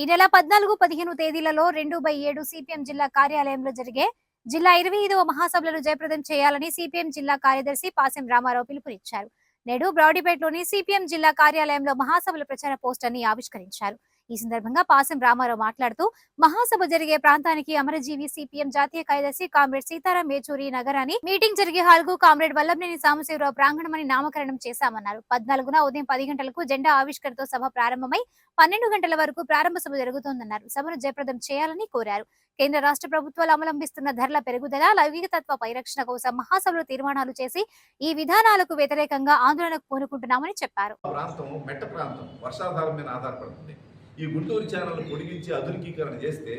ఈ నెల పద్నాలుగు పదిహేను తేదీలలో రెండు బై ఏడు సిపిఎం జిల్లా కార్యాలయంలో జరిగే జిల్లా ఇరవై ఐదవ మహాసభలను జయప్రదం చేయాలని సిపిఎం జిల్లా కార్యదర్శి పాసెం రామారావు పిలుపునిచ్చారు. నేడు బ్రాడీపేటలోని సిపిఎం జిల్లా కార్యాలయంలో మహాసభల ప్రచార పోస్టర్ని ఆవిష్కరించారు. ఈ సందర్భంగా పాసం రామారావు మాట్లాడుతూ మహాసభ జరిగే ప్రాంతానికి అమరజీవి సిపిఎం జాతీయ కార్యదర్శి కామ్రేడ్ సీతారాం మేచూరి నగరాన్ని మీటింగ్ జరిగే హాల్కు కామ్రేడ్ వల్లభనేని సాంబశివరావు ప్రాంగణమని నామకరణం చేశామన్నారు. పద్నాలుగున ఉదయం పది గంటలకు జెండా ఆవిష్కరణతో సభ ప్రారంభమై పన్నెండు గంటల వరకు ప్రారంభ సభ జరుగుతోందన్నారు. సభను జయప్రదం చేయాలని కోరారు. కేంద్ర రాష్ట్ర ప్రభుత్వాలు అవలంబిస్తున్న ధరల పెరుగుదల లౌకికతత్వ పరిరక్షణ కోసం మహాసభలో తీర్మానాలు చేసి ఈ విధానాలకు వ్యతిరేకంగా ఆందోళనకు పూనుకుంటున్నామని చెప్పారు. ప్రాంతం మెట్ట ప్రాంతం వర్షాధారం మీద ఆధారపడుతుంది. ఈ గుంటూరు ఛానల్ పొడిగించి ఆధునికీకరణ చేస్తే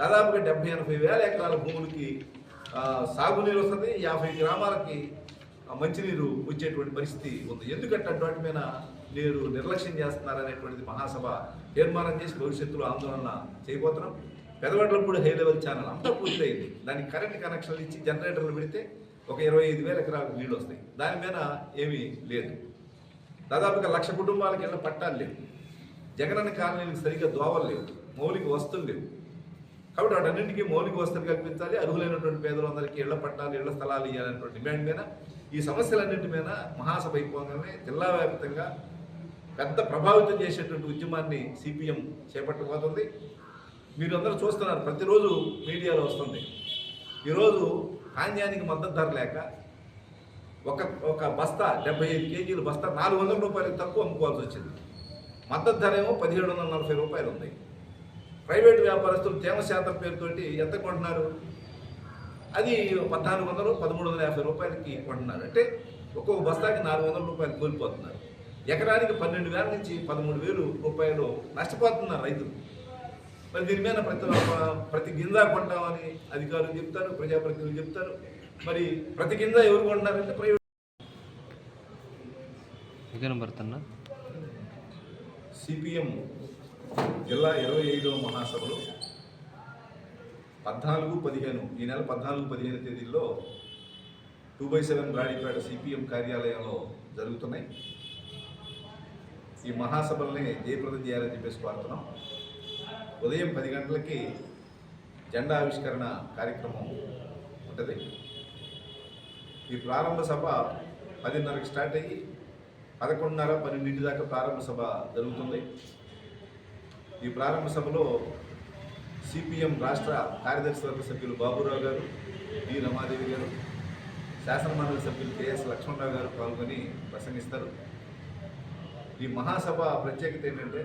దాదాపుగా డెబ్బై ఎనభై వేల ఎకరాల భూములకి సాగునీరు వస్తుంది. యాభై గ్రామాలకి మంచినీరు వచ్చేటువంటి పరిస్థితి ఉంది. ఎందుకంటే అటువంటి మీద మీరు నిర్లక్ష్యం చేస్తున్నారనేటువంటిది మహాసభ తీర్మానం చేసి భవిష్యత్తులో ఆందోళన చేయబోతున్నాం. పెదవడ్లపూడి హై లెవెల్ ఛానల్ అంతా పూర్తయింది. దానికి కరెంట్ కనెక్షన్లు ఇచ్చి జనరేటర్లు పెడితే ఒక ఇరవై ఐదు వేల ఎకరాలకు నీళ్ళు వస్తాయి. దాని మీద ఏమీ లేదు. దాదాపుగా లక్ష కుటుంబాలకి వెళ్ళిన పట్టాలు లేవు. జగనన్న కాలనీలకు సరిగ్గా దోవలు లేవు మౌలిక వస్తువులు లేవు. కాబట్టి వాటన్నింటికీ మౌలిక వస్తువులు కల్పించాలి అర్హులైనటువంటి పేదలందరికీ ఇళ్ళ పట్టాలు ఇళ్ళ స్థలాలు ఇవ్వాలనేటువంటి డిమాండ్ మీద ఈ సమస్యలన్నింటి మీద మహాసభ అయిపోగానే జిల్లా వ్యాప్తంగా పెద్ద ప్రభావితం చేసేటువంటి ఉద్యమాన్ని సిపిఎం చేపట్టబోతుంది. మీరు అందరూ చూస్తున్నారు ప్రతిరోజు మీడియాలో వస్తుంది. ఈరోజు ధాన్యానికి మద్దతు ధర లేక ఒక ఒక బస్తా డెబ్బై ఐదు కేజీల బస్తా నాలుగు వందల రూపాయలకు తక్కువ అమ్ముకోవాల్సి వచ్చింది. మద్దతు ధర ఏమో పదిహేడు వందల నలభై రూపాయలు ఉంది ప్రైవేట్ వ్యాపారస్తులు తేమ శాతం పేరుతోటి ఎంత కొంటున్నారు? అది పద్నాలుగు వందలు పదమూడు వందల యాభై రూపాయలకి కొంటున్నారు. అంటే ఒక్కొక్క బస్తాకి నాలుగు వందల రూపాయలు కోల్పోతున్నారు. ఎకరానికి పన్నెండు వేల నుంచి పదమూడు వేలు రూపాయలు నష్టపోతున్నారు రైతులు. మరి దీని మీద ప్రతి ప్రతి గింజ కొంటామని అధికారులు చెప్తారు ప్రజాప్రతినిధులు చెప్తారు. మరి ప్రతి గింజ ఎవరు కొంటున్నారంటే ప్రైవేట్ ఇదేనా భర్తన్న సిపిఎం జిల్లా ఇరవై ఐదవ మహాసభలో పద్నాలుగు పదిహేను ఈ నెల పద్నాలుగు పదిహేను తేదీల్లో two by seven Radipeta CPM కార్యాలయంలో జరుగుతున్నాయి. ఈ మహాసభల్ని జయప్రదం చేయాలని చెప్పేసి కోరుతున్నాం. ఉదయం పది గంటలకి జెండా ఆవిష్కరణ కార్యక్రమం ఉంటుంది. ఈ ప్రారంభ సభ పదిన్నరకు స్టార్ట్ అయ్యి పదకొండున్నర పన్నెండింటి దాకా ప్రారంభ సభ జరుగుతుంది. ఈ ప్రారంభ సభలో సిపిఎం రాష్ట్ర కార్యదర్శి వర్గ సభ్యులు బాబురావు గారు డి రమాదేవి గారు శాసనమండలి సభ్యులు కెఎస్ లక్ష్మణరావు గారు పాల్గొని ప్రసంగిస్తారు. ఈ మహాసభ ప్రత్యేకత ఏంటంటే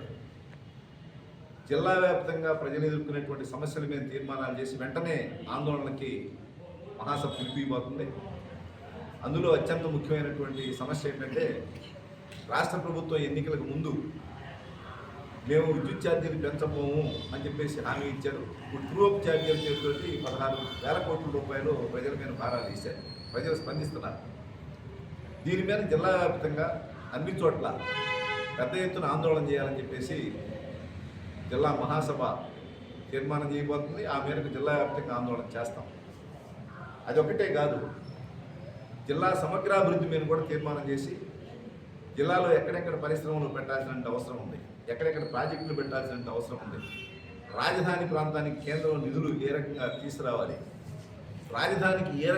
జిల్లా వ్యాప్తంగా ప్రజలు ఎదుర్కొనేటువంటి సమస్యల మీద తీర్మానాలు చేసి వెంటనే ఆందోళనకి మహాసభ పిలిపిపోతుంది. అందులో అత్యంత ముఖ్యమైనటువంటి సమస్య ఏంటంటే రాష్ట్ర ప్రభుత్వం ఎన్నికలకు ముందు మేము విద్యుత్ ఛార్జీలు పెంచబోము అని చెప్పేసి హామీ ఇచ్చారు. ఇప్పుడు ట్రూఅప్ ఛార్జీల పేరుతోటి పదహారు వేల కోట్ల రూపాయలు ప్రజల మీద భారాలు వేశారు. ప్రజలు స్పందిస్తున్నారు. దీని మీద జిల్లా వ్యాప్తంగా అన్ని చోట్ల పెద్ద ఎత్తున ఆందోళన చేయాలని చెప్పేసి జిల్లా మహాసభ తీర్మానం చేయబోతుంది. ఆ మేరకు జిల్లా వ్యాప్తంగా ఆందోళన చేస్తాం. అదొకటే కాదు జిల్లా సమగ్రాభివృద్ధి మీద కూడా తీర్మానం చేసి జిల్లాలో ఎక్కడెక్కడ పరిశ్రమలు పెట్టాల్సిన అవసరం ఉంది? ఎక్కడెక్కడ ప్రాజెక్టులు పెట్టాల్సిన అవసరం ఉంది? రాజధాని ప్రాంతానికి కేంద్రం నిధులు ఏ రకంగా తీసుకురావాలి? రాజధానికి ఏ